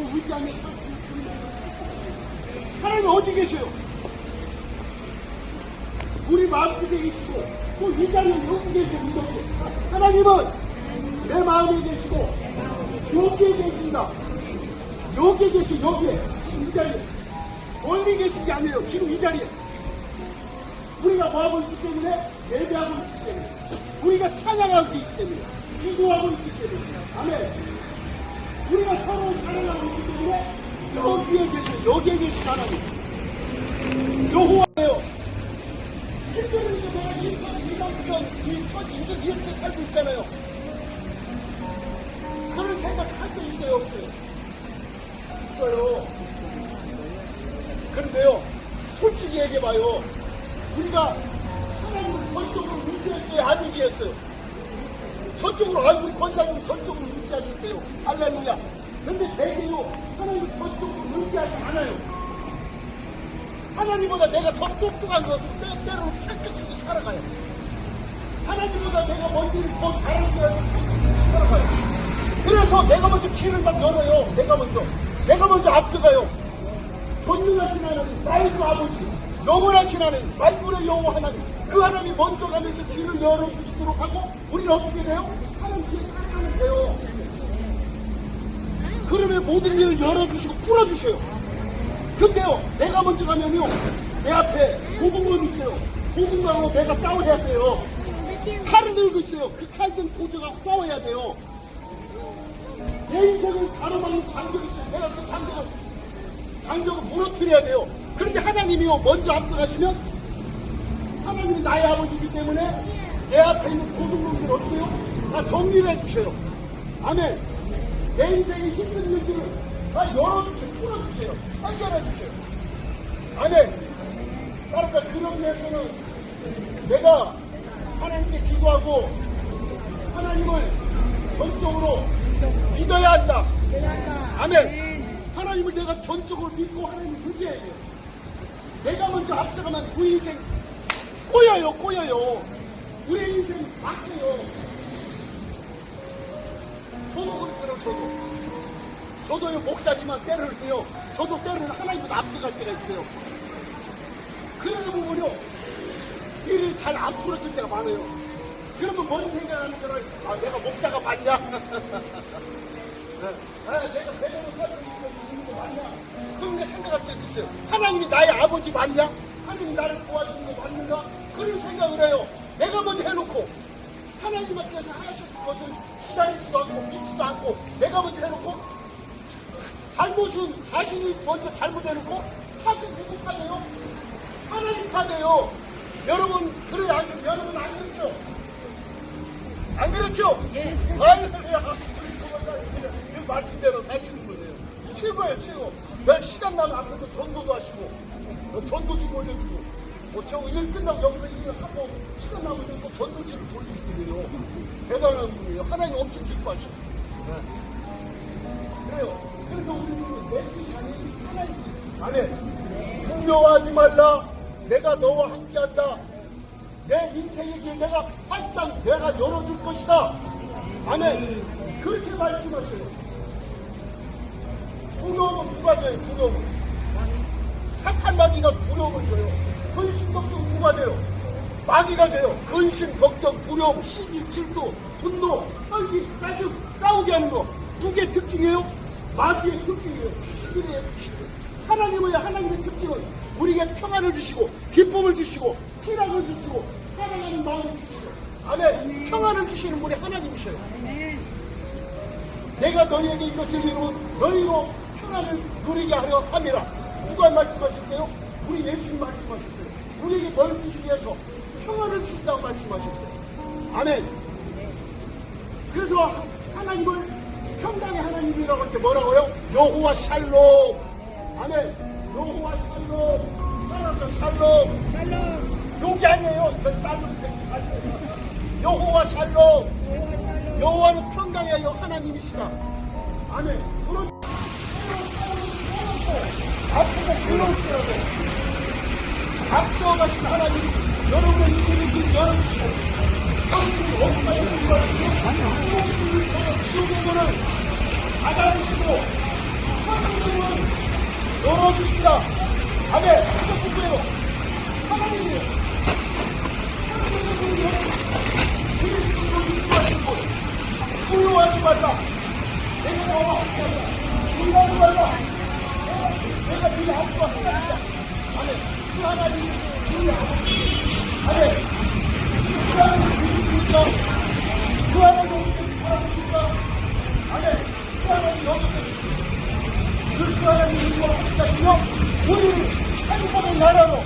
그 위장에 하나님 어디 계세요? 우리 마음속에 계시고 그 위장은 여기 계시고 하나님은 내 마음에 계시고 여기에 계신다. 여기에 계시 여기에. 지금 이 자리에. 멀리 계신 게 아니에요. 지금 이 자리에. 우리가 뭐하고 있기 때문에? 예배하고 있기 때문에. 우리가 찬양하고 있기 때문에. 기도하고 있기 때문에. 아멘. 우리가 서로 사랑하고 있기 때문에 여기에 계신 여기에 계신 하나님 여호와예요. 힘들으니까 내가 인천 이남편 인천 인천 이렇게 살고 있잖아요. 그런 생각 할때 있어요 없어요? 있어요. 그런데요 솔직히 얘기해봐요. 우리가 하나님을 전적으로 의지했어요 안 의지했어요? 저쪽으로 우리 권사님 저쪽으로 하나님보다 내가 더 똑똑한 것도 때- 때로는 착각 속에 살아가요. 하나님보다 내가 뭔지를 더 잘하는 줄 알고 속에 살아가요. 그래서 내가 먼저 길을 막 열어요. 내가 먼저. 내가 먼저 앞서가요. 존중하신 하나님, 나의 주 아버지, 영원하신 하나님, 만군의 여호와 하나님, 그 하나님이 먼저 가면서 길을 열어주시도록 하고, 우리는 어떻게 돼요? 하나님 뒤에 따라가면 돼요. 그러면 모든 일을 열어주시고 풀어주셔요. 근데요, 내가 먼저 가면요, 내 앞에 고군만 있어요. 고군만하고 내가 싸워야 돼요. 칼을 들고 있어요. 그 칼든 도저가 싸워야 돼요. 내 인생을 가로막는 장벽이 있어요. 내가 그 장벽을, 장벽을 무너뜨려야 돼요. 그런데 하나님이요, 먼저 앞서가시면, 하나님이 나의 아버지이기 때문에 내 앞에 있는 고등놈들 어때요? 다 정리를 해주셔요. 아멘. 내 인생의 힘든 일들을 다 열어주시고 풀어주세요. 해결해주세요. 아멘. 그러니까 그런 위해서는 내가 하나님께 기도하고 하나님을 전적으로 믿어야 한다. 아멘. 하나님을 내가 전적으로 믿고 하나님을 의지해야 돼요. 내가 먼저 앞서가면 우리 인생 꼬여요, 꼬여요. 우리 인생 막혀요. 저도 그렇더라고, 저도. 저도요, 목사지만 때로는요, 저도 때로는 하나님보다 앞서갈 때가 있어요. 그러다 보면요, 일이 잘 안 풀어질 때가 많아요. 그러면 뭔 생각하는 줄 알아요? 아, 내가 목사가 맞냐? 아, 내가 살고 있는 거 맞냐? 그런 게 생각할 때도 있어요. 하나님이 나의 아버지 맞냐? 하나님이 나를 도와주는 거 맞는가? 그런 생각을 해요. 내가 먼저 해놓고 하나님께서 하실 것을 기다리지도 않고 믿지도 않고 내가 먼저 해놓고 잘못은 자신이 먼저 잘못해놓고 탓은 누구 탓이에요? 하나님 탓이에요. 여러분 그래 안 여러분 안 그렇죠? 안 그렇죠? 예. 할렐루야. 그 말씀대로 사시는 거예요. 최고예요, 최고. 몇 시간 나면 앞에서 전도도 하시고, 어, 전도지 올려주고, 뭐, 저 일 끝나고 여기서 일을 하고, 시간 나면 또 전도지를 돌리시거든요. 대단한 분이에요. 하나님 엄청 기뻐하시고. 네. 그래요. 그래서 우리는 내 뜻이 아닌 하나님 뜻. 아멘. 두려워하지 말라. 내가 너와 함께한다. 내 인생의 길 내가 활짝 내가 열어줄 것이다. 아멘. 그렇게 말씀하셔요. 두려움은 누가 져요? 두려움은. 사탄 마귀가 두려움을 줘요. 근심 걱정 누가 돼요? 마귀가 돼요. 근심 걱정 두려움 시기 질투 분노 떨기 짜증 싸우게 하는 거 누구의 특징이에요? 마귀의 특징이에요. 귀신. 하나님의 하나님의 특징은 우리에게 평안을 주시고 기쁨을 주시고 희락을 주시고 사랑하는 마음을 주시고 아멘 평안을 주시는 분이 하나님이셔요. 내가 너희에게 이것을 이루면 너희로 평안을 누리게 하려 함이라. 누가 말씀하셨어요? 우리 예수님 말씀하셨어요. 우리에게 널 주시기 위해서 평안을 주신다고 말씀하셨어요. 아멘. 그래서 하나님을 평강의 하나님이라고 할 때 뭐라고요? 여호와 샬롬. 아멘. 여호와 샬롬. 따라서 샬롬. 샬롬. 욕이 아니에요. 저 쌀로 생각하세요. 여호와 샬롬. 여호와는 평강의 여 하나님이시다. 아멘. 그런 앞서가 그렇더라도 앞서가신 하나님 여러분의 인생의 길 열어주시고 성신이 없어요. 지옥의 문 을 닫아주시고 성신을 열어주시다. 아멘. 이거 누구예요? 하나님이에요. 후회하지 말라. 내가 나와. 후회하지 말라. 내가 네가 할 거야. 아멘. 그 하나님이 후회하고. 아멘. 그 하나님이 있어. 그 하나님이. 그 하나님이 여기 그 하나님이 이루어 하시며 우리 행복의 나라로